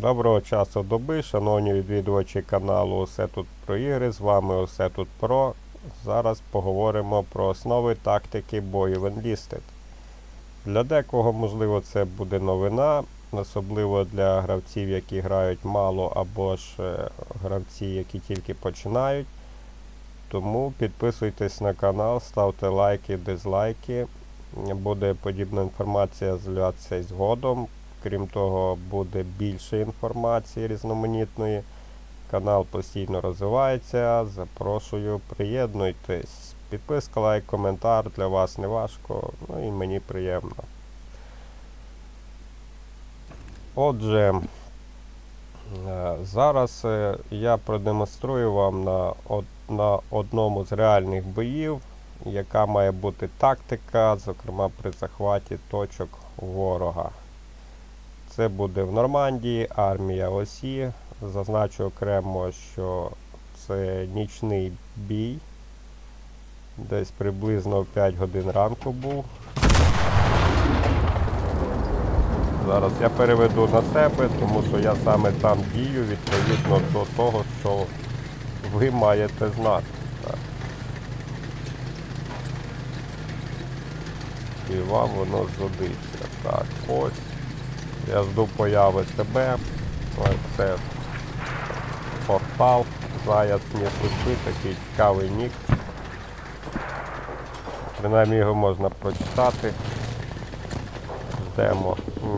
Доброго часу доби, шановні відвідувачі каналу Усе тут про ігри. З вами Усе тут про. Зараз поговоримо про основи тактики бою в Enlisted. Для декого, можливо, це буде новина, особливо для гравців, які грають мало, або ж е, гравці, які тільки починають. Тому підписуйтесь на канал, ставте лайки, дизлайки. Буде подібна інформація з'являтися згодом. Крім того, буде більше інформації різноманітної. Канал постійно розвивається. Запрошую, приєднуйтесь. Підписка, лайк, коментар для вас не важко, ну і мені приємно. Отже, е, зараз е, я продемонструю вам на, на одному з реальних боїв, яка має бути тактика, зокрема при захваті точок ворога. Це буде в Нормандії, армія Осі. Зазначу окремо, що це нічний бій. Десь приблизно в 5 годин ранку був. Зараз я переведу на себе, тому що я саме там дію відповідно до того, що ви маєте знати. І вам воно згодиться. Так, ось. Я жду появи себе. Це портал. Заяц не суши, такий цікавий нік. Принаймні його можна прочитати. Ждемо.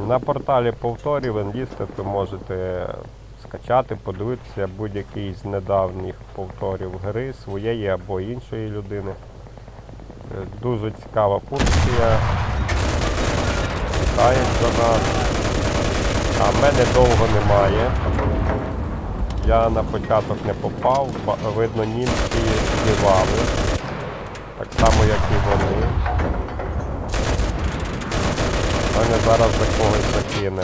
На порталі повторів Enlisted ви можете скачати, подивитися будь-який з недавніх повторів гри своєї або іншої людини. Дуже цікава функція. Вітають за нас. А в мене довго немає. Я на початок не попав, видно німці співали. Так само, як і вони. Мене зараз за когось закине.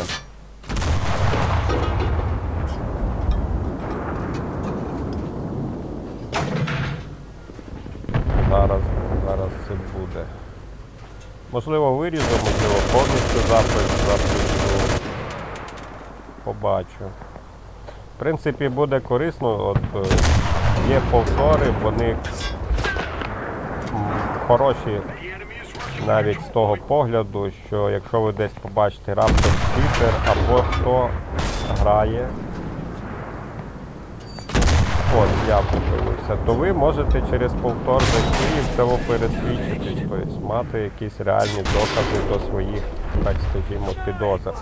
Зараз, зараз це буде. Можливо, виріжу, можливо, повністю запис запишу. Побачу. В принципі, буде корисно, от е, є повтори, вони хороші навіть з того погляду, що якщо ви десь побачите раптом спікер або хто грає, ось я подивився, то ви можете через повтор зайти в цьому пересвідчитись, тобто мати якісь реальні докази до своїх, так скажімо, підозр.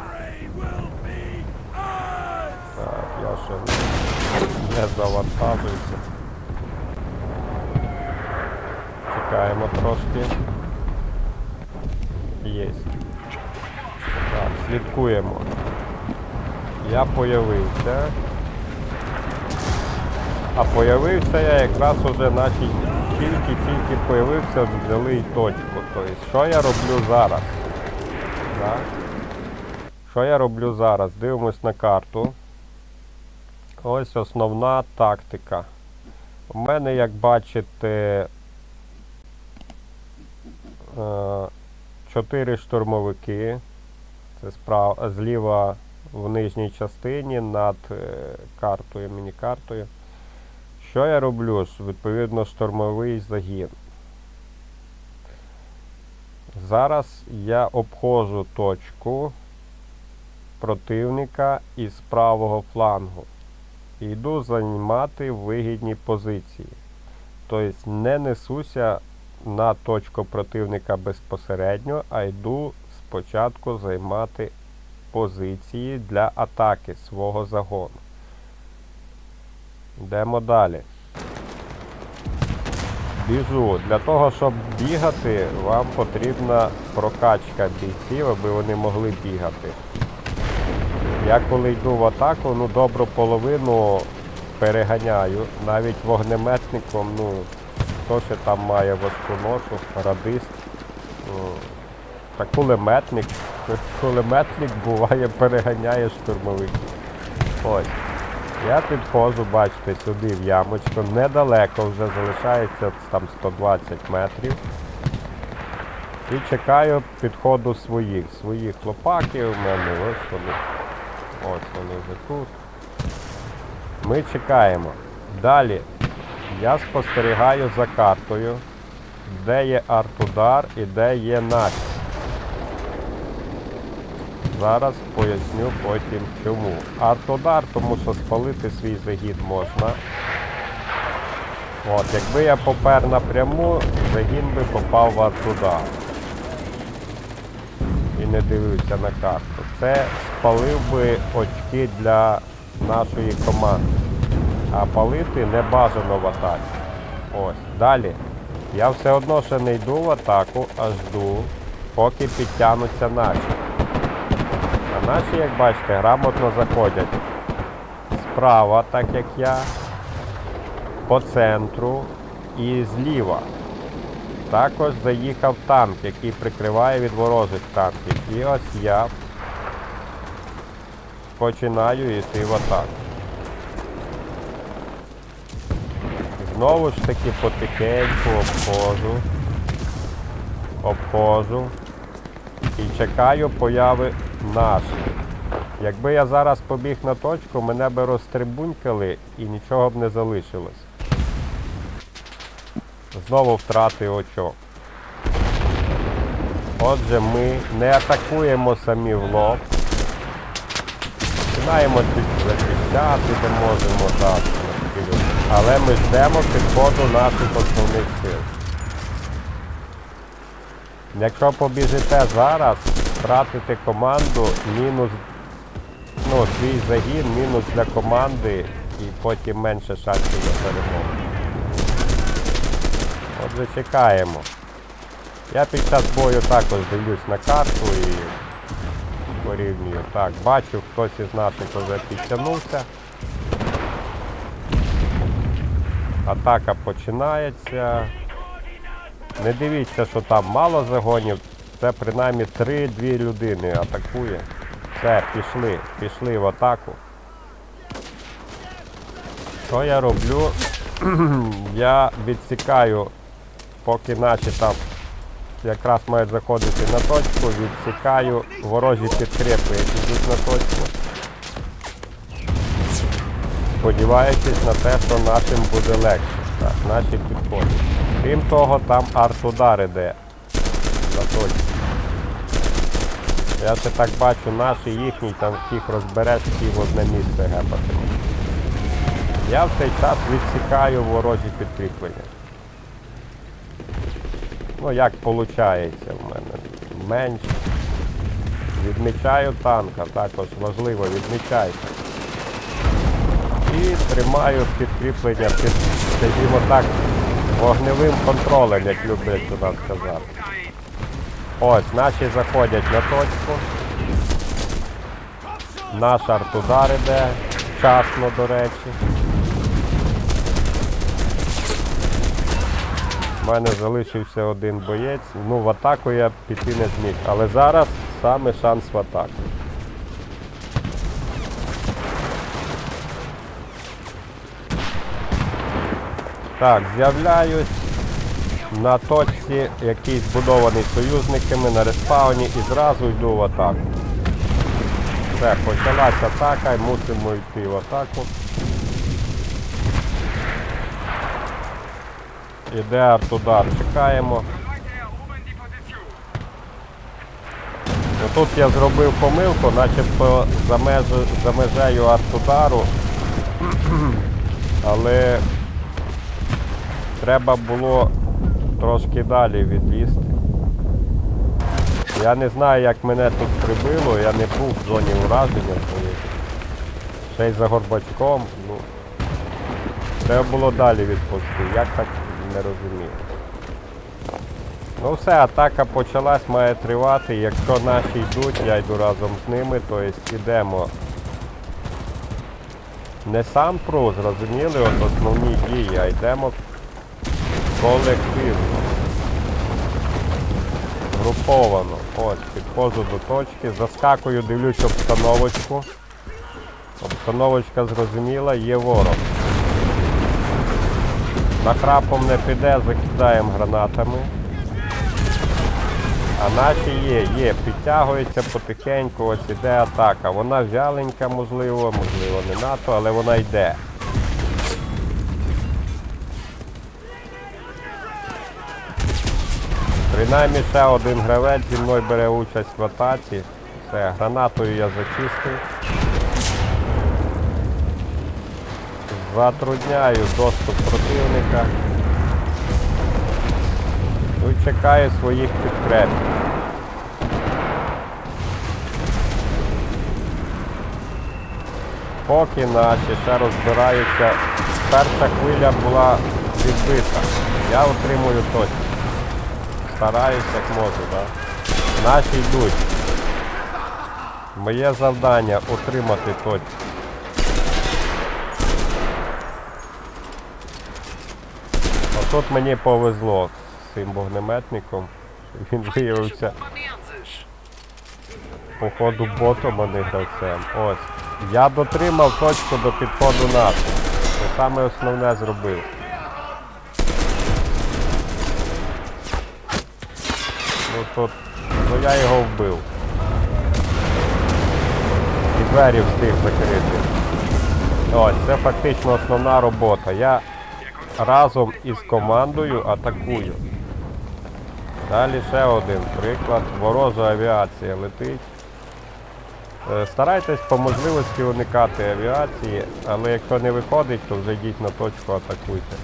Ще не, завантажуюся. Чекаємо трошки. Єсть. Так, слідкуємо. Я появився. А появився я якраз уже наші тільки-тільки появився, взяли й точку. Тобто, що я роблю зараз? Так. Що я роблю зараз? Дивимось на карту. Ось основна тактика. У мене, як бачите, е, чотири штурмовики. Це справа, зліва в нижній частині над е, картою, міні-картою. Що я роблю? Відповідно, штурмовий загін. Зараз я обходжу точку противника із правого флангу. І йду займати вигідні позиції. Тобто не несуся на точку противника безпосередньо, а йду спочатку займати позиції для атаки свого загону. Йдемо далі. Біжу. Для того, щоб бігати, вам потрібна прокачка бійців, аби вони могли бігати. Я коли йду в атаку, ну добру половину переганяю. Навіть вогнеметником, ну, хто ще там має важку ношу, радист. Ну, та кулеметник. Кулеметник буває переганяє штурмовиків. Ось. Я підходжу, бачите, сюди в ямочку. Недалеко вже залишається там 120 метрів. І чекаю підходу своїх. Своїх хлопаків, у мене ось вони. Ось вони вже тут. Ми чекаємо. Далі я спостерігаю за картою, де є артудар і де є наші. Зараз поясню потім чому. Артудар, тому що спалити свій загін можна. От, якби я попер напряму, загін би попав в артудар. Не дивився на карту. Це спалив би очки для нашої команди. А палити не бажано в атаці. Ось. Далі. Я все одно ще не йду в атаку, а жду, поки підтягнуться наші. А наші, як бачите, грамотно заходять справа, так як я, по центру і зліва. Також заїхав танк, який прикриває від ворожих танків. І ось я починаю йти в атаку. Знову ж таки потихеньку обходжу, обходжу і чекаю появи наших. Якби я зараз побіг на точку, мене би розтрибунькали і нічого б не залишилось. Знову втрати очок. Отже, ми не атакуємо самі в лоб. Починаємо захищати, де можемо так. Але ми ждемо підходу наших основних сил. Якщо побіжите зараз, втратите команду, мінус ну, свій загін, мінус для команди і потім менше шансів на перемогу. Отже, чекаємо. Я під час бою також дивлюсь на карту і порівнюю. Так, бачу, хтось із наших вже підтягнувся. Атака починається. Не дивіться, що там мало загонів. Це принаймні 3-2 людини атакує. Все, пішли, пішли в атаку. Що я роблю? я відсікаю, поки наші там якраз мають заходити на точку, відсікаю ворожі підкрепи, які йдуть на точку. Сподіваючись на те, що нашим буде легше. Так, наші підходять. Крім того, там арт-удар іде на точку. Я ще так бачу, наші їхні там всіх розбереш, всі в одне місце гепатимуть. Я в цей час відсікаю ворожі підкріплення. Ну як виходить в мене. Менше. Відмічаю танка, також важливо, відмічайте. І тримаю підкріплення під, скажімо так, вогневим контролем, як люблять у нас сказати. Ось, наші заходять на точку. Наш артудар іде, вчасно, до речі. У мене залишився один боєць. Ну, в атаку я піти не зміг. Але зараз саме шанс в атаку. Так, з'являюсь на точці, який збудований союзниками на респауні і зразу йду в атаку. Все, почалась атака і мусимо йти в атаку. Іде артудар, чекаємо. Тут я зробив помилку, начебто за, межу, за межею артудару, але треба було трошки далі відлізти. Я не знаю, як мене тут прибило, я не був в зоні ураження, здається. Ще й за горбачком, ну. Треба було далі відпусти. Як так не розумію. Ну все, атака почалась, має тривати. Якщо наші йдуть, я йду разом з ними, то есть ідемо. Не сам про, зрозуміли, от основні дії, а йдемо колективно. Груповано. Ось, підходжу до точки, заскакую, дивлюсь обстановочку. Обстановочка зрозуміла, є ворог. Нахрапом не піде, закидаємо гранатами. А наші є, є, підтягується потихеньку, ось іде атака. Вона вяленька, можливо, можливо, не НАТО, але вона йде. Принаймні ще один гравець зі мною бере участь в атаці. Все, гранатою я зачистив. Затрудняю доступ противника. Ну і чекаю своїх підкрепів. Поки наші ще розбираються. Перша хвиля була відбита. Я отримую точку. Стараюсь як можу, так? Наші йдуть. Моє завдання отримати точку. Отут мені повезло з цим вогнеметником. Він виявився походу ботом, а не гравцем. Ось. Я дотримав точку до підходу НАТО. Це саме основне зробив. Ну тут. Ну я його вбив. І двері встиг закрити. Ось, це фактично основна робота. Я разом із командою атакую. Далі ще один приклад. Ворожа авіація летить. Е, Старайтесь по можливості уникати авіації, але якщо не виходить, то вже йдіть на точку, атакуйте.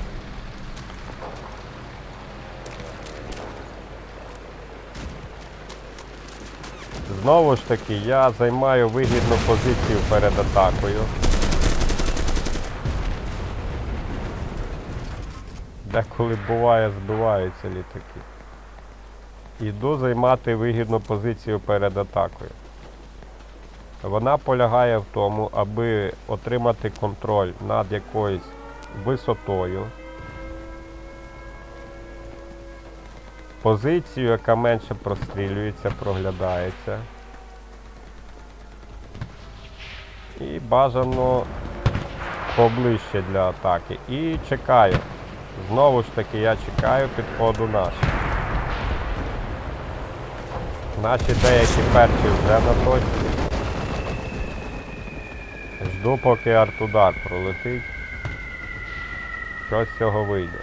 Знову ж таки, я займаю вигідну позицію перед атакою. Деколи буває, збиваються літаки. Іду займати вигідну позицію перед атакою. Вона полягає в тому, аби отримати контроль над якоюсь висотою, позицію, яка менше прострілюється, проглядається. І бажано поближче для атаки. І чекаю. Знову ж таки я чекаю підходу наших. Наші деякі перші вже на точці. Жду, поки артудар пролетить. Щось з цього вийде.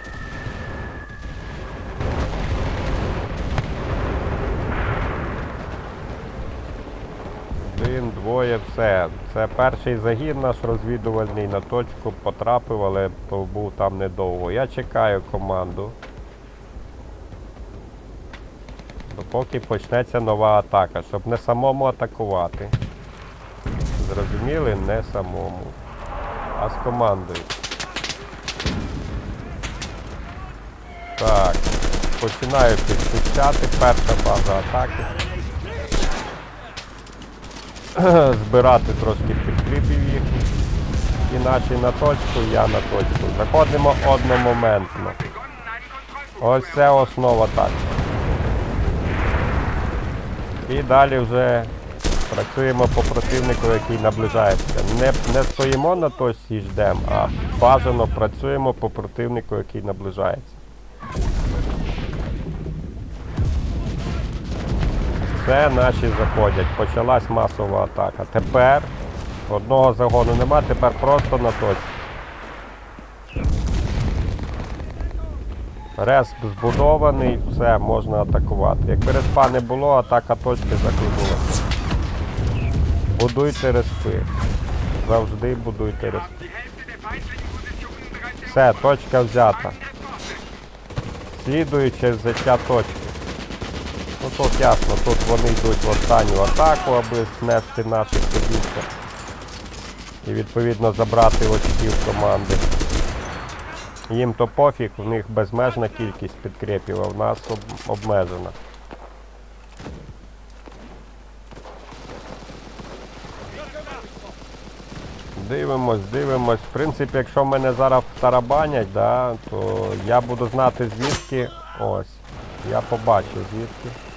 Один, двоє, все. Це перший загін наш розвідувальний на точку потрапив, але був там недовго. Я чекаю команду. Допоки почнеться нова атака, щоб не самому атакувати. Зрозуміли? Не самому. А з командою. Так. Починаю підключати. Перша база атаки. Збирати трошки підкріпів їх. І наші на точку, я на точку. Заходимо одномоментно. Ось це основа так. І далі вже працюємо по противнику, який наближається. Не, не стоїмо на точці і ждемо, а бажано працюємо по противнику, який наближається. Все наші заходять. Почалась масова атака. Тепер одного загону нема, тепер просто на точці. Респ збудований, все, можна атакувати. Як респа не було, атака точки закликнулася. Будуйте респи. Завжди будуйте респи. Все, точка взята. Слідуючи взяття точки. Ну тут ясно, тут вони йдуть в останню атаку, аби знести наших побільше. І відповідно забрати очків команди. Їм то пофіг, в них безмежна кількість підкрепів, а в нас об- обмежена. Дивимось, дивимось. В принципі, якщо мене зараз тарабанять, да, то я буду знати звідки. Ось. Я побачу звідки.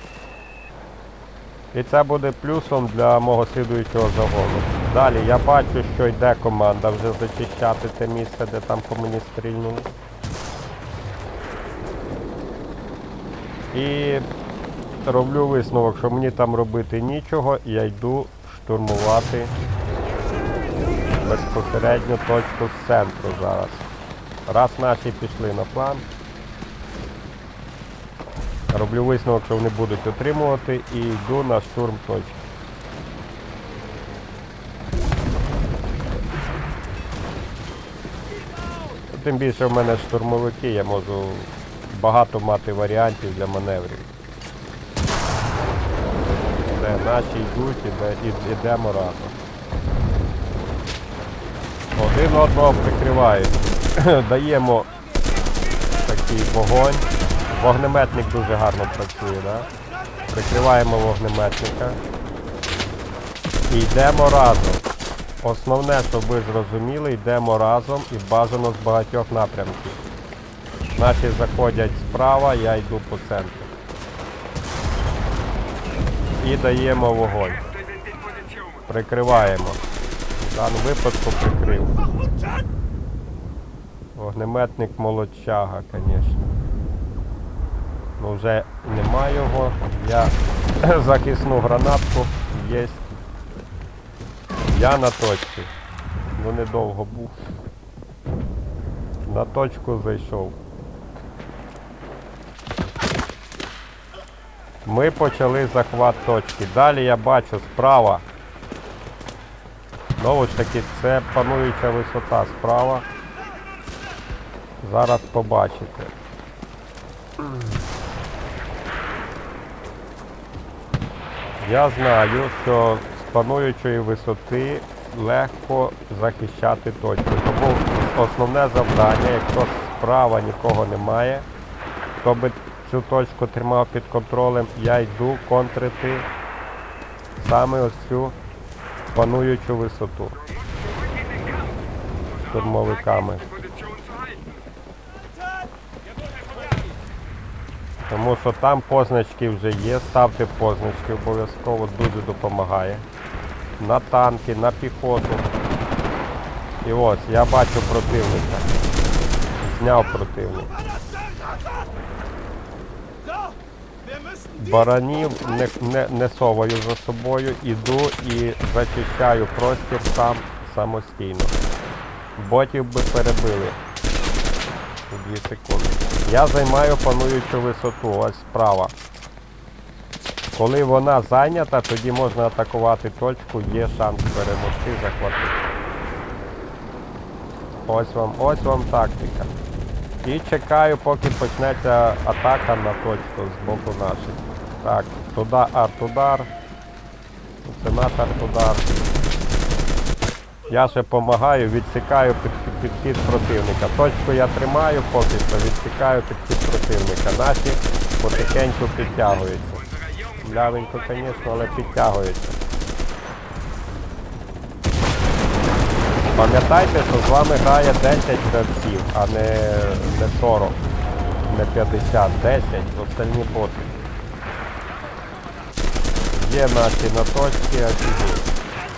І це буде плюсом для мого слідуючого загону. Далі я бачу, що йде команда вже зачищати те місце, де там по мені стрільнули. І роблю висновок, що мені там робити нічого, і я йду штурмувати безпосередньо точку з центру зараз. Раз наші пішли на план. Роблю висновок, що вони будуть отримувати і йду на штурм точки. Тим більше в мене штурмовики, я можу багато мати варіантів для маневрів. Де наші йдуть, іде, ідемо разом. Один одного прикривають. Даємо такий вогонь. Вогнеметник дуже гарно працює, да? Прикриваємо вогнеметника. І йдемо разом. Основне, щоб ви зрозуміли, йдемо разом і бажано з багатьох напрямків. Наші заходять справа, я йду по центру. І даємо вогонь. Прикриваємо. В даному випадку прикрив. Вогнеметник молодчага, звісно. Ну вже нема його. Я захисну гранатку. Єсть. Я на точці. Ну недовго був. На точку зайшов. Ми почали захват точки. Далі я бачу справа. Знову ж таки, це пануюча висота справа. Зараз побачите. Я знаю, що з пануючої висоти легко захищати точку. Тому основне завдання, якщо справа нікого немає, хто би цю точку тримав під контролем, я йду контрити саме ось цю пануючу висоту штурмовиками. Тому що там позначки вже є, ставте позначки обов'язково, дуже допомагає. На танки, на піхоту. І ось, я бачу противника. Зняв противника. Баранів не, не, не соваю за собою, іду і зачищаю простір сам самостійно. Ботів би перебили. У 2 секунди. Я займаю пануючу висоту, ось справа. Коли вона зайнята, тоді можна атакувати точку, є шанс перемогти, захватити. Ось вам, ось вам тактика. І чекаю, поки почнеться атака на точку з боку наших. Так, туди арт-удар. Це наш арт-удар. Я ще допомагаю, відсікаю під, підхід противника. Точку я тримаю поки що, відсікаю підхід противника. Наші потихеньку підтягуються. Млявенько, звісно, але підтягуються. Пам'ятайте, що з вами грає 10 гравців, а не, не 40, не 50, 10, остальні боти. Є наші на точці, а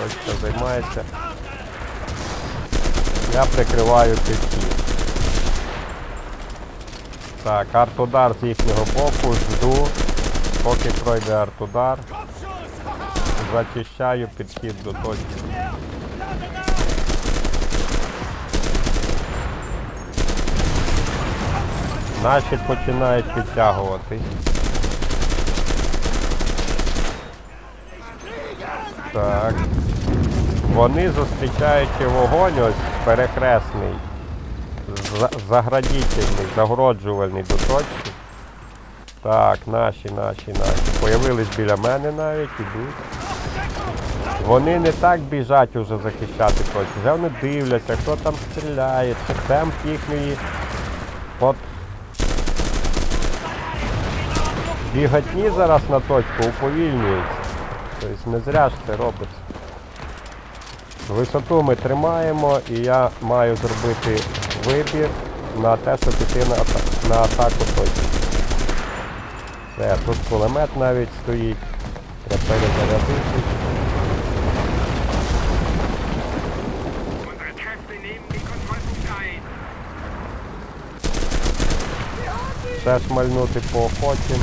точка займається. Я прикриваю підхід. Так, арт-удар з їхнього боку, жду, поки пройде арт-удар. Зачищаю підхід до точки. Наші починають підтягуватись. Так. Вони зустрічаючи вогонь ось перехресний, за- заградительний, загороджувальний до точки. Так, наші, наші, наші. Появились біля мене навіть, ідуть. Вони не так біжать уже захищати точку. Вже вони дивляться, хто там стріляє, чи темп їхньої. От бігатні зараз на точку уповільнюється. Тобто не зря ж це робиться. Висоту ми тримаємо і я маю зробити вибір на те, щоб піти на, на атаку точки. Все, тут кулемет навіть стоїть. Треба перезарядити. Ще шмальнути по охоті.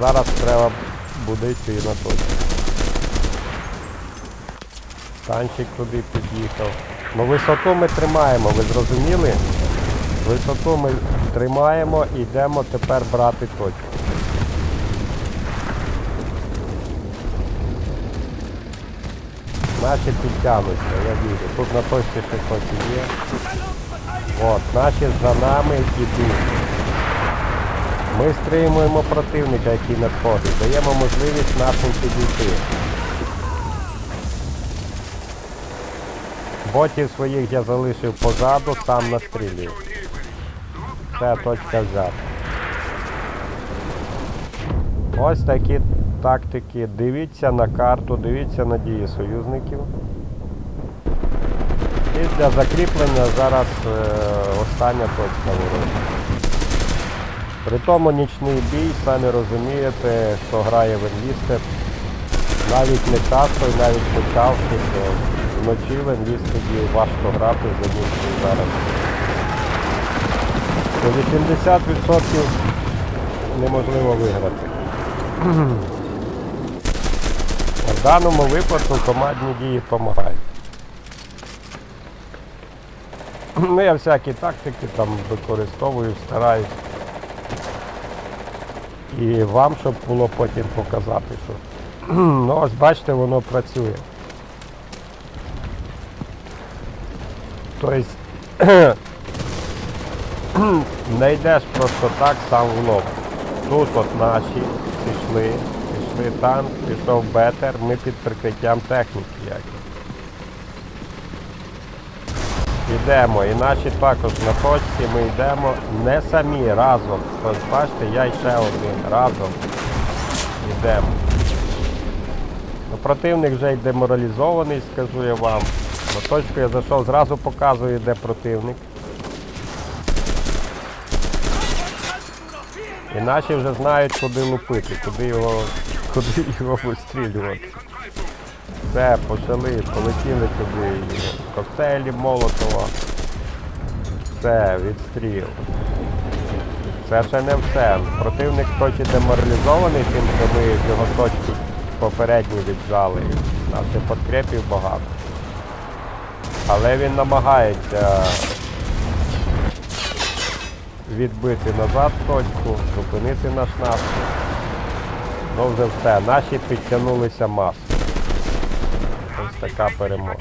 Зараз треба буде йти на точку. Танчик туди під'їхав. Ну висоту ми тримаємо, ви зрозуміли? Висоту ми тримаємо йдемо тепер брати точку. Наші підтягнуться, я вірю. Тут на точці ще хтось є. От, наші за нами йдуть. Ми стримуємо противника, який надходить. Даємо можливість нашим підійти. Ботів своїх я залишив позаду, сам настрілюю. Це точка взята. Ось такі тактики. Дивіться на карту, дивіться на дії союзників. І для закріплення зараз е, остання точка ворожа. При тому нічний бій, самі розумієте, хто грає в Enlisted, навіть не часто і навіть почавши, то вночі в Enlisted важко грати за нічний зараз. 80% неможливо виграти. В даному випадку командні дії допомагають. Ну, я всякі тактики там використовую, стараюсь. І вам, щоб було потім показати, що. Ну, ось бачите, воно працює. Тобто не йдеш просто так сам в лоб. Тут от наші пішли, пішли танк, пішов бетер, ми під прикриттям техніки як. Йдемо, і наші також на точці ми йдемо не самі разом. Ось бачите, я ще один разом йдемо. Ну, противник вже й деморалізований, скажу я вам. На точку я зайшов, зразу показую, де противник. І наші вже знають, куди лупити, куди його, куди його вистрілювати. Все, почали, полетіли туди. Коктейлі Молотова. Все, відстріл. Це ще не все. Противник хоч і деморалізований тим, що ми з його точки попередні віджали. Нас ще підкрепів багато. Але він намагається відбити назад точку, зупинити наш наступ. Ну вже все, наші підтягнулися масово. Ось така перемога.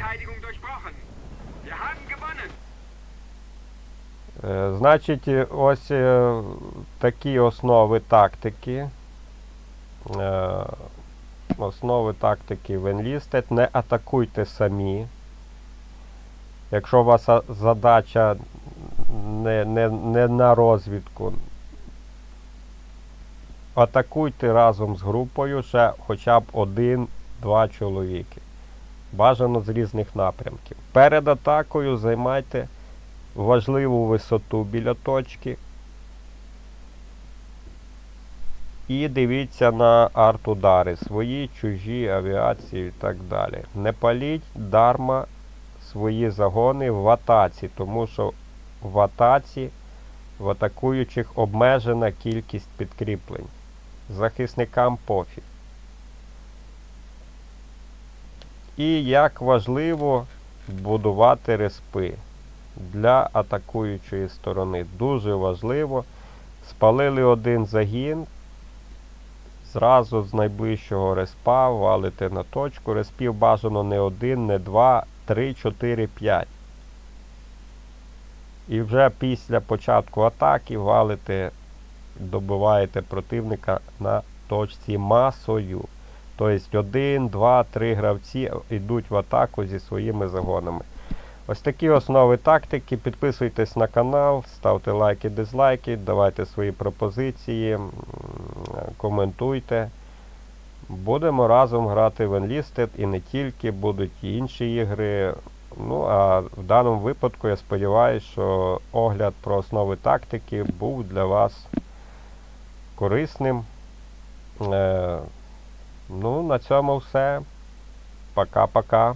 Е, Значить, ось е, такі основи тактики. Е, Основи тактики в Enlisted. Не атакуйте самі. Якщо у вас задача не, не, не на розвідку, атакуйте разом з групою ще хоча б один-два чоловіки. Бажано з різних напрямків. Перед атакою займайте важливу висоту біля точки. І дивіться на арт-удари, свої, чужі, авіації і так далі. Не паліть дарма свої загони в атаці, тому що в атаці в атакуючих обмежена кількість підкріплень. Захисникам пофіг. І як важливо будувати респи для атакуючої сторони. Дуже важливо. Спалили один загін. Зразу з найближчого респа валите на точку. Респів бажано не один, не два, три, чотири, п'ять. І вже після початку атаки валите, добиваєте противника на точці масою. Тобто один, два, три гравці йдуть в атаку зі своїми загонами. Ось такі основи тактики. Підписуйтесь на канал, ставте лайки, дизлайки, давайте свої пропозиції, коментуйте. Будемо разом грати в Enlisted і не тільки, будуть і інші ігри. Ну, а в даному випадку я сподіваюся, що огляд про основи тактики був для вас корисним. Е, ну, на цьому все. Пока-пока.